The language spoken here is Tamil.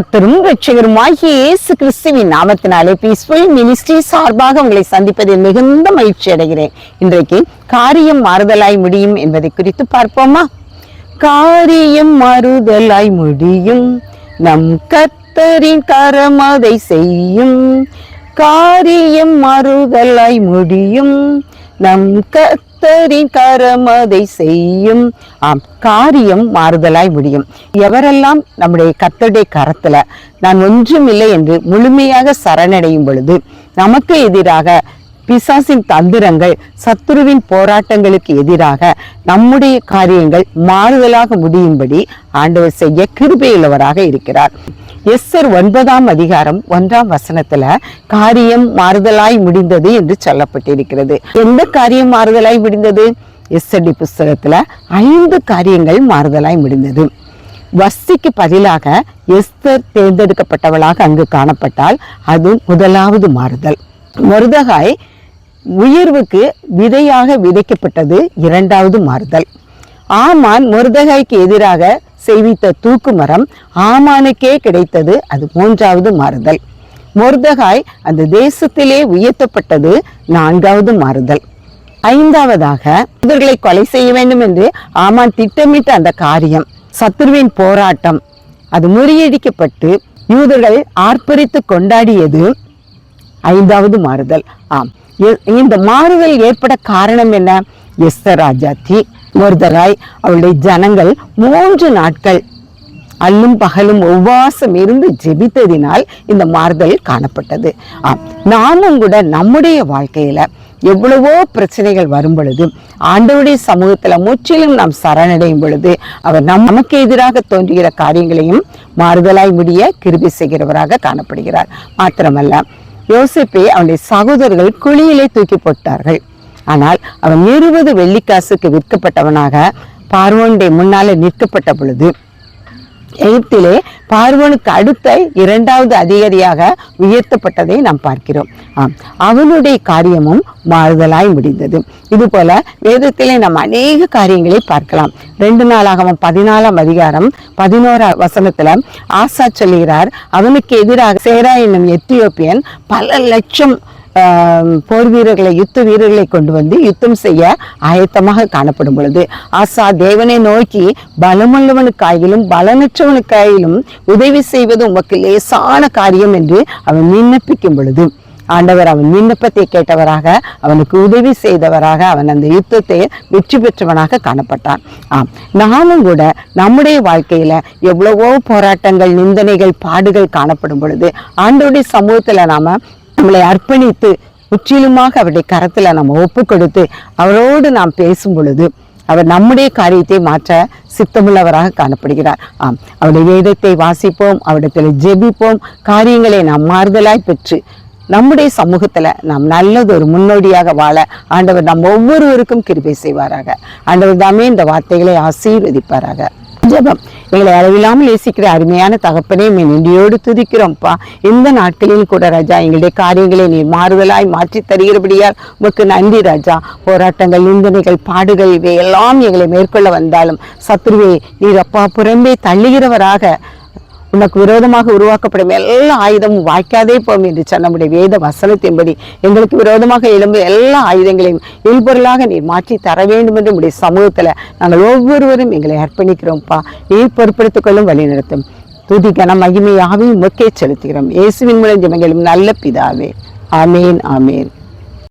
கத்தரும் ரட்சகரும் ஆகிய இயேசு கிறிஸ்துவின் நாமத்தினாலே பீஸ்ஃபுல் மினிஸ்ட்ரி சார்பாக உங்களை சந்திப்பதில் மிகுந்த மகிழ்ச்சி அடைகிறேன். இன்றைக்கு காரியம் மாறுதலாய் முடியும் என்பதை குறித்து பார்ப்போமா? காரியம் மாறுதலாய் முடியும். நம் கத்தரின் கரம் அதை செய்யும். காரியம் மாறுதலாய் முடியும். நம் கர்த்தரின் கரம் அதை செய்யும். ஆம் காரியம் மாறுதலாய் முடியும். எவரெல்லாம் நம்முடைய கர்த்தருடைய கரத்துல நான் ஒன்றும் இல்லை என்று முழுமையாக சரணடையும் பொழுது நமக்கு எதிராக பிசாசின் தந்திரங்கள் சத்துருவின் போராட்டங்களுக்கு எதிராக நம்முடைய காரியங்கள் மாறுதலாக முடியும்படி ஆண்டவர் செய்ய கிருபையுள்ளவராக இருக்கிறார். எஸ்ஸர் ஒன்பதாம் அதிகாரம் ஒன்றாம் வசனத்துல காரியம் மாறுதலாய் முடிந்தது என்று சொல்லப்பட்டிருக்கிறது. எந்த காரியம் மாறுதலாய் முடிந்தது? எஸ்எடி புஸ்தகத்துல ஐந்து காரியங்கள் மாறுதலாய் முடிந்தது. வஸ்திக்கு பதிலாக எஸ்தர் தேர்ந்தெடுக்கப்பட்டவளாக அங்கு காணப்பட்டால் அது முதலாவது மாறுதல். மருதகாய் உயர்வுக்கு விதையாக விதைக்கப்பட்டது இரண்டாவது மாறுதல். ஆமான் முருதகைக்கு எதிராக செய்வித்த தூக்கு மரம் ஆமானுக்கே கிடைத்தது அது மூன்றாவது மாறுதல். முருதகாய் அந்த தேசத்திலே உயர்த்தப்பட்டது நான்காவது மாறுதல். ஐந்தாவதாக இவர்களை கொலை செய்ய வேண்டும் என்று ஆமான் திட்டமிட்ட அந்த காரியம் சத்துருவின் போராட்டம். அது முறியடிக்கப்பட்டு யூதர்கள் ஆர்ப்பரித்து கொண்டாடியது ஐந்தாவது மாறுதல். ஆம் இந்த மாறுதல் ஏற்பட காரணம் என்ன? எஸ்தர் ராஜாத்தி மொர்தராய் அவளுடைய ஜனங்கள் மூன்று நாட்கள் அல்லும் பகலும் உபவாசம் இருந்து ஜெபித்ததினால் இந்த மாறுதல் காணப்பட்டது. நாமும் கூட நம்முடைய வாழ்க்கையில எவ்வளவோ பிரச்சனைகள் வரும் பொழுது ஆண்டவருடைய சமூகத்துல முற்றிலும் நாம் சரணடையும் பொழுது அவர் நம் நமக்கு எதிராக தோன்றுகிற காரியங்களையும் மாறுதலாய் முடிய கிருபி செய்கிறவராக காணப்படுகிறார். மாத்திரமல்ல யோசிப்பை அவனுடைய சகோதரர்கள் குழியிலே தூக்கி போட்டார்கள். ஆனால் அவன் இருபது வெள்ளிக்காசுக்கு விற்கப்பட்டவனாக பார்வோனுடைய முன்னாலே நிற்கப்பட்ட பொழுது எகிப்திலே பார்வனுக்கு அடுத்த இரண்டாவது அதிகாரியாக உயர்த்தப்பட்டதை நாம் பார்க்கிறோம். ஆம் அவனுடைய காரியமும் மாறுதலாய் முடிந்தது. இது போல வேதத்திலே நாம் அநேக காரியங்களை பார்க்கலாம். ரெண்டு நாளாகவும் பதினாலாம் அதிகாரம் பதினோரா வசனத்துல ஆசா சொல்லுகிறார் அவனுக்கு எதிராக சேரா என்னும் எத்தியோப்பியன் பல லட்சம் போர் வீரர்களை யுத்த வீரர்களை கொண்டு வந்து யுத்தம் செய்ய ஆயத்தமாக காணப்படும் பொழுது ஆசா தேவனை நோக்கி பலமுள்ளவனுக்காயிலும் பலனற்றவனுக்காயிலும் உதவி செய்வது உமக்கு லேசான காரியம் என்று அவன் விண்ணப்பிக்கும் பொழுது ஆண்டவர் அவன் விண்ணப்பத்தை கேட்டவராக அவனுக்கு உதவி செய்தவராக அவன் அந்த யுத்தத்தை வெற்றி பெற்றவனாக காணப்பட்டான். ஆம் நாமும் கூட நம்முடைய வாழ்க்கையில எவ்வளவோ போராட்டங்கள் நிந்தனைகள் பாடுகள் காணப்படும் பொழுது ஆண்டோடைய சமூகத்துல நாம நம்மளை அர்ப்பணித்து முற்றிலுமாக அவருடைய கரத்தில் நம்ம ஒப்பு கொடுத்து அவரோடு நாம் பேசும் பொழுது அவர் நம்முடைய காரியத்தை மாற்ற சித்தமுள்ளவராக காணப்படுகிறார். ஆம் அவருடைய வேதத்தை வாசிப்போம் அவரிடத்தில் ஜெபிப்போம் காரியங்களை நாம் மாறுதலாய் பெற்று நம்முடைய சமூகத்தில் நாம் நல்லது ஒரு முன்னோடியாக வாழ ஆண்டவர் நம் ஒவ்வொருவருக்கும் கிருபை செய்வாராக. ஆண்டவர் தாமே இந்த வார்த்தைகளை ஆசீர்வதிப்பாராக. ஜெபம். எங்களை அளவில்லாமல் நேசிக்கிற அருமையான தகப்பனே மேல் நன்றியோடு துதிக்கிறோம்ப்பா. இந்த நாட்களில் கூட ராஜா எங்களுடைய காரியங்களை நீர் மாறுதலாய் மாற்றி தருகிறபடியால் உமக்கு நன்றி ராஜா. போராட்டங்கள் நிந்தனைகள் பாடுகள் இவை எல்லாம் எங்களை மேற்கொள்ள வந்தாலும் சத்ருவே நீர் அப்பா புறம்பே தள்ளுகிறவராக உனக்கு விரோதமாக உருவாக்கப்படும் எல்லா ஆயுதமும் வாய்க்காதே போம் என்று சொன்ன நம்முடைய வேத வசனத்தின்படி எங்களுக்கு விரோதமாக எழும்பு எல்லா ஆயுதங்களையும் இல்பொருளாக நீர் மாற்றி தர வேண்டும் என்று உடைய சமூகத்தில் நாங்கள் ஒவ்வொருவரும் எங்களை அர்ப்பணிக்கிறோம்ப்பா. நீர் பொறுப்படுத்திக் கொள்ளும் வழிநடத்தும் துதி கன மகிமையாகவும் முக்கே செலுத்துகிறோம். இயேசுவின் மூலம் ஜெமங்களும் நல்ல பிதாவே. ஆமேன் ஆமேன்.